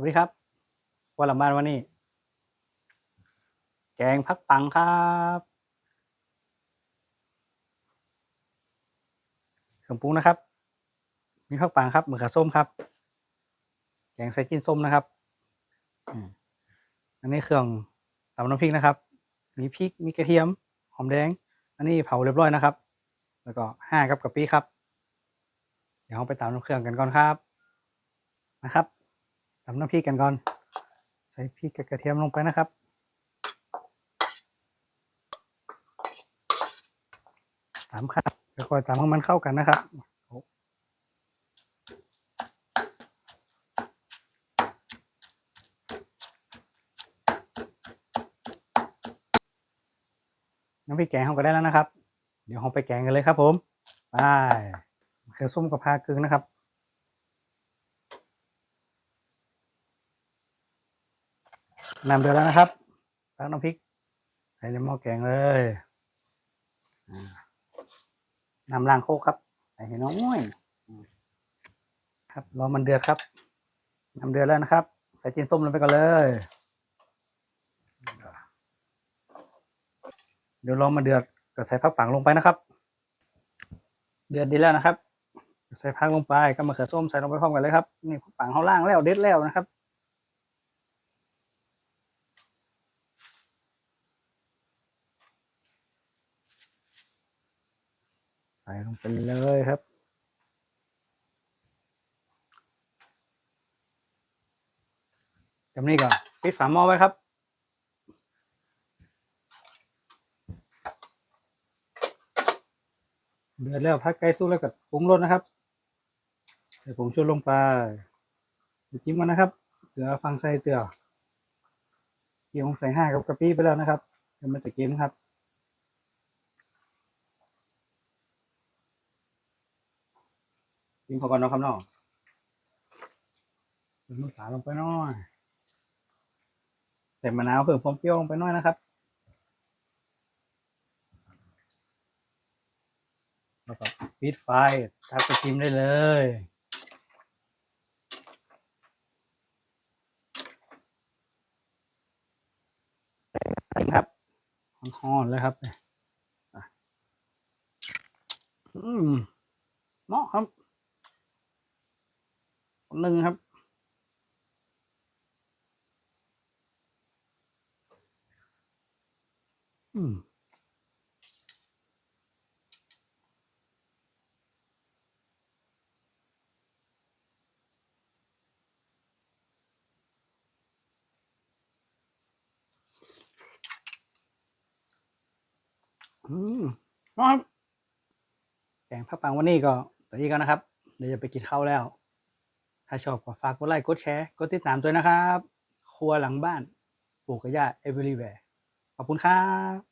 วัสดีครับวันลังบ้านวันนี้ แกงพักปังครับเครื่องปรุงนะครับ มีพักปังครับหมือขาส้มครับ แกงใส่กินส้มนะครับอันนี้เครื่องตำน้ำพริกนะครับ มีพริกมีกระเทียม หอมแดง อันนี้เผาเรียบร้อยนะครับ แล้วก็ห้ากับกะปิครับ เดี๋ยวเราไปตำน้ำเครื่องกันก่อนครับนะครับ ตำน้ำพริกกันก่อน ใส่พริกกับกระเทียมลงไปนะครับ ตามครับแล้วก็ตามให้มันเข้ากันนะครับน้ำพริกแกงเราก็ได้แล้วนะครับ เดี๋ยวเราไปแกงกันเลยครับผม ไปเขือส้มกับพากึ่งนะครับ น้ำเดือดแล้วนะครับตักน้ำพริกใส่ในหม้อแกงเลยน้ำล้างโคกครับใส่ให้น้อยอืมครับรอมันเดือดครับน้ำเดือดแล้วนะครับ ใส่จีนส้มลงไปก่อนเลยเดี๋ยวรอมาเดือดก็ใส่ผักปังลงไปนะครับ เดือดดีแล้วนะครับ ใส่ผักลงไปก็มะเขือส้มใส่ลงไปพร้อมกันเลยครับนี่ผักปังเขาล่างแล้วเด็ดแล้วนะครับ ส่ลงไปเลยครับ จำนี้ก่อนปิดฝาหม้อไว้ครับ เดือดแล้วพักไก่สุกแล้วก็ปรุงรสนะครับใส่ผงชูรสลงไปจิ้มกันนะครับเกลือฟังใส่เกลือเกี่ยวใส่ห้ากับกะปิไปแล้วนะครับเดี๋ยวมันจะเค็มครับ กินเข้ากันเนาะครับเนาะใส่น้ำตาลลงไปหน่อยใส่มะนาวเพิ่มความเปรี้ยวลงไปหน่อยนะครับแล้วก็ปิดไฟทักไปชิมได้เลยครับห่อนๆเลยครับอะอืมเหมาะครับ หนึ่งครับ อืมอืมครับแกงผักปังวันนี้ก็ตัวนี้กันนะครับ เดี๋ยวจะไปกินข้าวแล้ว ถ้าชอบก็ฝากกดไลค์กดแชร์กดติดตามด้วยนะครับ ครัวหลังบ้านปลูกกระยา everywhere ขอบคุณครับ